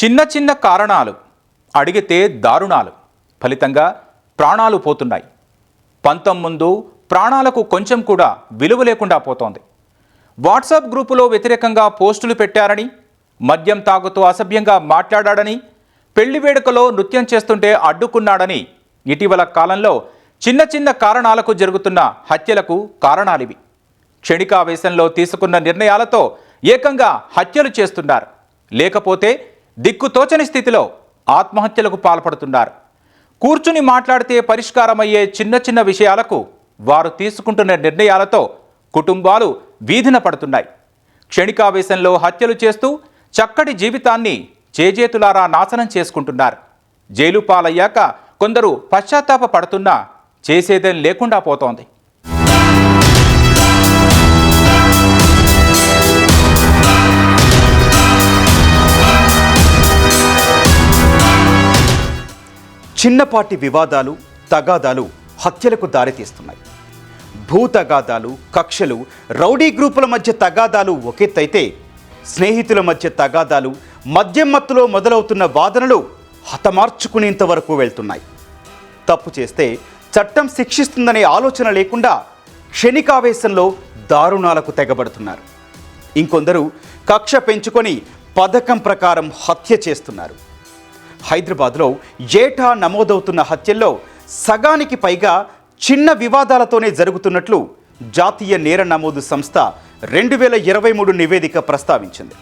చిన్న చిన్న కారణాలు అడిగితే దారుణాలు. ఫలితంగా ప్రాణాలు పోతున్నాయి. పంతం ముందు ప్రాణాలకు కొంచెం కూడా విలువ లేకుండా పోతోంది. వాట్సాప్ గ్రూపులో వ్యతిరేకంగా పోస్టులు పెట్టారని మద్యం తాగుతూ అసభ్యంగా మాట్లాడాడని పెళ్ళి వేడుకలో నృత్యం చేస్తుంటే అడ్డుకున్నాడని ఇటీవల కాలంలో చిన్న చిన్న కారణాలకు జరుగుతున్న హత్యలకు కారణాలివి. క్షణికావేశంలో తీసుకున్న నిర్ణయాలతో ఏకంగా హత్యలు చేస్తున్నారు. లేకపోతే దిక్కుతోచని స్థితిలో ఆత్మహత్యలకు పాల్పడుతున్నారు. కూర్చుని మాట్లాడితే పరిష్కారమయ్యే చిన్న చిన్న విషయాలకు వారు తీసుకుంటున్న నిర్ణయాలతో కుటుంబాలు వీధిన పడుతున్నాయి. క్షణికావేశంలో హత్యలు చేస్తూ చక్కటి జీవితాన్ని చేజేతులారా నాశనం చేసుకుంటున్నారు. జైలు పాలయ్యాక కొందరు పశ్చాత్తాప పడుతున్నా చేసేదేం లేకుండా పోతోంది. చిన్నపాటి వివాదాలు తగాదాలు హత్యలకు దారితీస్తున్నాయి. భూ తగాదాలు కక్షలు రౌడీ గ్రూపుల మధ్య తగాదాలు ఒకెత్తైతే స్నేహితుల మధ్య తగాదాలు మద్యం మత్తులో మొదలవుతున్న వాదనలు హతమార్చుకునేంత వరకు వెళ్తున్నాయి. తప్పు చేస్తే చట్టం శిక్షిస్తుందనే ఆలోచన లేకుండా క్షణికావేశంలో దారుణాలకు తెగబడుతున్నారు. ఇంకొందరు కక్ష పెంచుకొని పథకం ప్రకారం హత్య చేస్తున్నారు. హైదరాబాద్లో ఏటా నమోదవుతున్న హత్యల్లో సగానికి పైగా చిన్న వివాదాలతోనే జరుగుతున్నట్లు జాతీయ నేర నమోదు సంస్థ రెండు వేల ఇరవై మూడు నివేదిక ప్రస్తావించింది.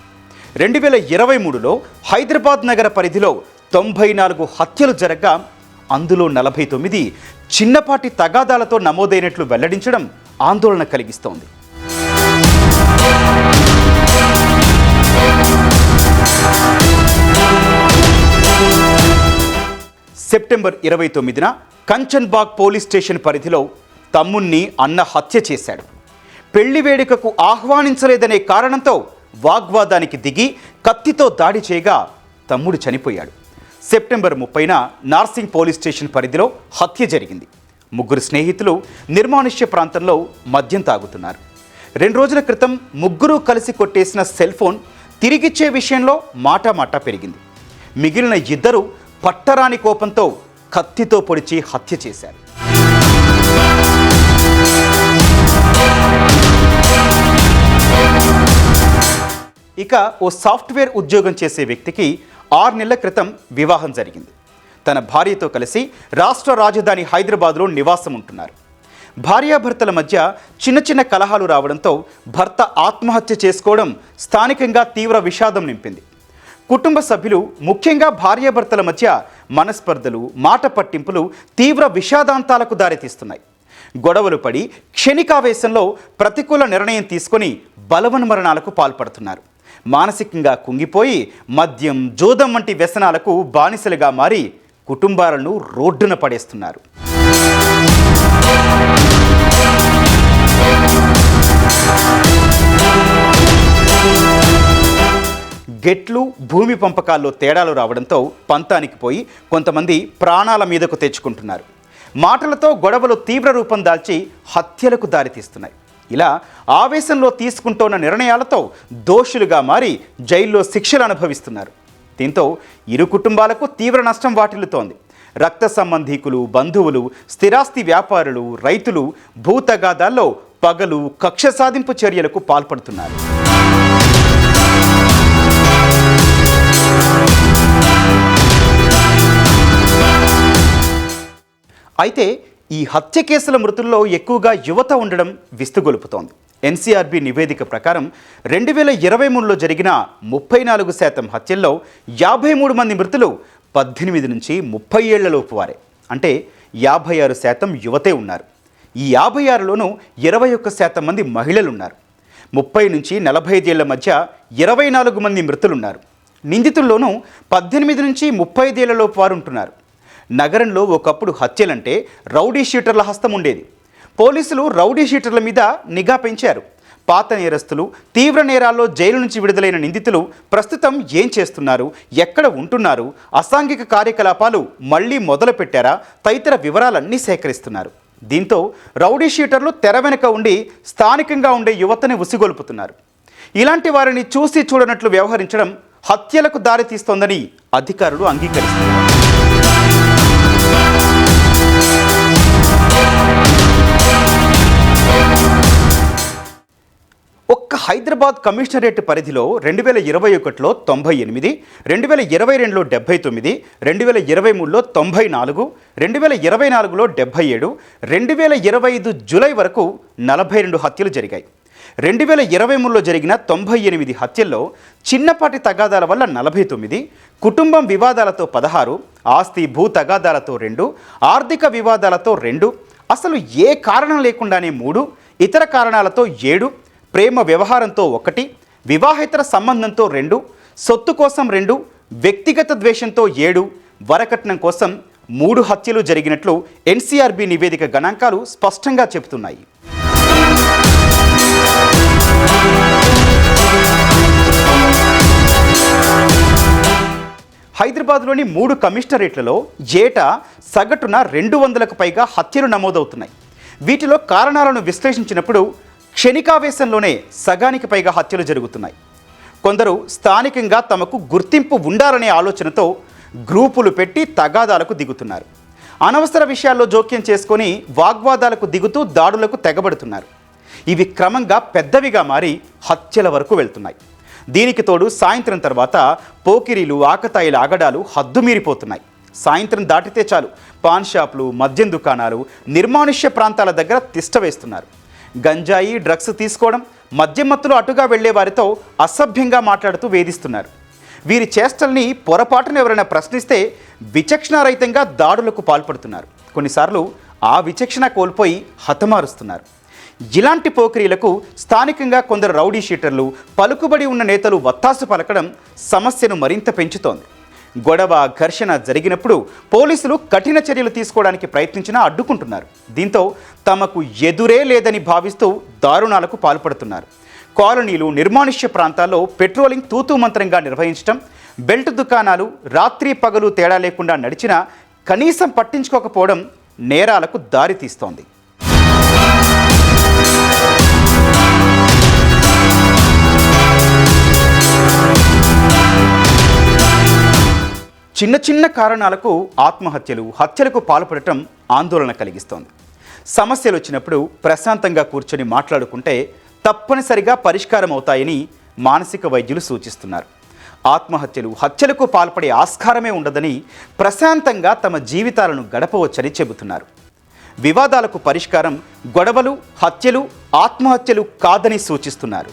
రెండు వేల ఇరవై మూడులో హైదరాబాద్ నగర పరిధిలో తొంభై నాలుగు హత్యలు జరగగా అందులో నలభై తొమ్మిది చిన్నపాటి తగాదాలతో నమోదైనట్లు వెల్లడించడం ఆందోళన కలిగిస్తోంది. సెప్టెంబర్ ఇరవై తొమ్మిదిన కంచన్బాగ్ పోలీస్ స్టేషన్ పరిధిలో తమ్ముణ్ణి అన్న హత్య చేశాడు. పెళ్ళి వేడుకకు ఆహ్వానించలేదనే కారణంతో వాగ్వాదానికి దిగి కత్తితో దాడి చేయగా తమ్ముడు చనిపోయాడు. సెప్టెంబర్ ముప్పైన నార్సింగ్ పోలీస్ స్టేషన్ పరిధిలో హత్య జరిగింది. ముగ్గురు స్నేహితులు నిర్మానుష్య ప్రాంతంలో మద్యం తాగుతున్నారు. రెండు రోజుల క్రితం ముగ్గురు కలిసి కొట్టేసిన సెల్ ఫోన్ తిరిగిచ్చే విషయంలో మాటామాటా పెరిగింది. మిగిలిన ఇద్దరు పట్టరాని కోపంతో కత్తితో పొడిచి హత్య చేశారు. ఇక ఓ సాఫ్ట్వేర్ ఉద్యోగం చేసే వ్యక్తికి ఆరు నెలల క్రితం వివాహం జరిగింది. తన భార్యతో కలిసి రాష్ట్ర రాజధాని హైదరాబాద్లో నివాసం ఉంటున్నారు. భార్యాభర్తల మధ్య చిన్న చిన్న కలహాలు రావడంతో భర్త ఆత్మహత్య చేసుకోవడం స్థానికంగా తీవ్ర విషాదం నింపింది. కుటుంబ సభ్యులు ముఖ్యంగా భార్యాభర్తల మధ్య మనస్పర్ధలు మాట పట్టింపులు తీవ్ర విషాదాంతాలకు దారితీస్తున్నాయి. గొడవలు పడి క్షణికావేశంలో ప్రతికూల నిర్ణయం తీసుకొని బలవన్మరణాలకు పాల్పడుతున్నారు. మానసికంగా కుంగిపోయి మద్యం జోదం వంటి వ్యసనాలకు బానిసలుగా మారి కుటుంబాలను రోడ్డున పడేస్తున్నారు. గెట్లు భూమి పంపకాల్లో తేడాలు రావడంతో పంతానికి పోయి కొంతమంది ప్రాణాల మీదకు తెచ్చుకుంటున్నారు. మాటలతో గొడవలు తీవ్ర రూపం దాల్చి హత్యలకు దారితీస్తున్నాయి ఇలా ఆవేశంలో తీసుకుంటున్న నిర్ణయాలతో దోషులుగా మారి జైల్లో శిక్షలు అనుభవిస్తున్నారు. దీంతో ఇరు కుటుంబాలకు తీవ్ర నష్టం వాటిల్లుతోంది. రక్త సంబంధీకులు బంధువులు స్థిరాస్తి వ్యాపారులు రైతులు భూతగాదాల్లో పగలు కక్ష సాధింపు చర్యలకు పాల్పడుతున్నారు. అయితే ఈ హత్య కేసుల మృతుల్లో ఎక్కువగా యువత ఉండడం విస్తుగొలుపుతోంది. ఎన్సీఆర్బీ నివేదిక ప్రకారం రెండు వేల ఇరవై మూడులో జరిగిన ముప్పై నాలుగు శాతం హత్యల్లో యాభై మూడు మంది మృతులు పద్దెనిమిది నుంచి ముప్పై ఏళ్ళలోపు వారే. అంటే యాభై ఆరు శాతం యువతే ఉన్నారు. ఈ యాభై ఆరులోనూ ఇరవై ఒక్క శాతం మంది మహిళలు ఉన్నారు ముప్పై నుంచి నలభై ఐదేళ్ళ మధ్య ఇరవై నాలుగు మంది మృతులున్నారు. నిందితుల్లోనూ పద్దెనిమిది నుంచి ముప్పై ఐదేళ్ళలోపు వారు ఉంటున్నారు. నగరంలో ఒకప్పుడు హత్యలంటే రౌడీ షీటర్ల హస్తం ఉండేది. పోలీసులు రౌడీ షీటర్ల మీద నిఘా పెంచారు. పాత నేరస్తులు తీవ్ర నేరాల్లో జైలు నుంచి విడుదలైన నిందితులు ప్రస్తుతం ఏం చేస్తున్నారు ఎక్కడ ఉంటున్నారు అసాంఘిక కార్యకలాపాలు మళ్ళీ మొదలుపెట్టారా తదితర వివరాలన్నీ సేకరిస్తున్నారు. దీంతో రౌడీ షీటర్లు తెర వెనుక ఉండి స్థానికంగా ఉండే యువతని ఉసిగొల్పుతున్నారు. ఇలాంటి వారిని చూసి చూడనట్లు వ్యవహరించడం హత్యలకు దారితీస్తోందని అధికారులు అంగీకరిస్తున్నారు. హైదరాబాద్ కమిషనరేట్ పరిధిలో రెండు వేల ఇరవై ఒకటిలో తొంభై ఎనిమిది రెండు వేల ఇరవై రెండులో డెబ్బై తొమ్మిది రెండు వేల ఇరవై మూడులో తొంభై నాలుగు రెండు వేల ఇరవై నాలుగులో డెబ్బై ఏడు రెండు వేల ఇరవై ఐదు జూలై వరకు నలభై రెండు హత్యలు జరిగాయి. రెండు వేల ఇరవై మూడులో జరిగిన తొంభై ఎనిమిది హత్యల్లో చిన్నపాటి తగాదాల వల్ల నలభై తొమ్మిది కుటుంబం వివాదాలతో పదహారు ఆస్తి భూ తగాదాలతో రెండు ఆర్థిక వివాదాలతో రెండు అసలు ఏ కారణం లేకుండానే మూడు ఇతర కారణాలతో ఏడు ప్రేమ వ్యవహారంతో ఒకటి వివాహేతర సంబంధంతో రెండు సొత్తు కోసం రెండు వ్యక్తిగత ద్వేషంతో ఏడు వరకట్నం కోసం మూడు హత్యలు జరిగినట్లు ఎన్సీఆర్బీ నివేదిక గణాంకాలు స్పష్టంగా చెబుతున్నాయి. హైదరాబాద్లోని మూడు కమిషనరేట్లలో ఏటా సగటున రెండు వందలకు పైగా హత్యలు నమోదవుతున్నాయి. వీటిలో కారణాలను విశ్లేషించినప్పుడు క్షణికావేశంలోనే సగానికి పైగా హత్యలు జరుగుతున్నాయి. కొందరు స్థానికంగా తమకు గుర్తింపు ఉండాలనే ఆలోచనతో గ్రూపులు పెట్టి తగాదాలకు దిగుతున్నారు. అనవసర విషయాల్లో జోక్యం చేసుకొని వాగ్వాదాలకు దిగుతూ దాడులకు తెగబడుతున్నారు. ఇవి క్రమంగా పెద్దవిగా మారి హత్యల వరకు వెళ్తున్నాయి. దీనికి తోడు సాయంత్రం తర్వాత పోకిరీలు ఆకతాయిల ఆగడాలు హద్దుమీరిపోతున్నాయి సాయంత్రం దాటితే చాలు. పాన్ షాపులు మద్యం దుకాణాలు నిర్మానుష్య ప్రాంతాల దగ్గర తిష్ట వేస్తున్నారు. గంజాయి డ్రగ్స్ తీసుకోవడం మద్యమత్తులు అటుగా వెళ్ళే వారితో అసభ్యంగా మాట్లాడుతూ వేధిస్తున్నారు. వీరి చేష్టల్ని పొరపాటున ఎవరైనా ప్రశ్నిస్తే విచక్షణారహితంగా దాడులకు పాల్పడుతున్నారు. కొన్నిసార్లు ఆ విచక్షణ కోల్పోయి హతమారుస్తున్నారు. ఇలాంటి పోకిరీలకు స్థానికంగా కొందరు రౌడీ షీటర్లు పలుకుబడి ఉన్న నేతలు వత్తాసు పలకడం సమస్యను మరింత పెంచుతోంది. గొడవ ఘర్షణ జరిగినప్పుడు పోలీసులు కఠిన చర్యలు తీసుకోవడానికి ప్రయత్నించినా అడ్డుకుంటున్నారు. దీంతో తమకు ఎదురే లేదని భావిస్తూ దారుణాలకు పాల్పడుతున్నారు. కాలనీలు నిర్మానుష్య ప్రాంతాల్లో పెట్రోలింగ్ తూతుమంత్రంగా నిర్వహించడం బెల్ట్ దుకాణాలు రాత్రి పగలు తేడా లేకుండా నడిచినా కనీసం పట్టించుకోకపోవడం నేరాలకు దారితీస్తోంది. చిన్న చిన్న కారణాలకు ఆత్మహత్యలు హత్యలకు పాల్పడటం ఆందోళన కలిగిస్తోంది. సమస్యలు వచ్చినప్పుడు ప్రశాంతంగా కూర్చొని మాట్లాడుకుంటే తప్పనిసరిగా పరిష్కారం అవుతాయని మానసిక వైద్యులు సూచిస్తున్నారు. ఆత్మహత్యలు హత్యలకు పాల్పడే ఆస్కారమే ఉండదని ప్రశాంతంగా తమ జీవితాలను గడపవచ్చని చెబుతున్నారు. వివాదాలకు పరిష్కారం గొడవలు హత్యలు ఆత్మహత్యలు కాదని సూచిస్తున్నారు.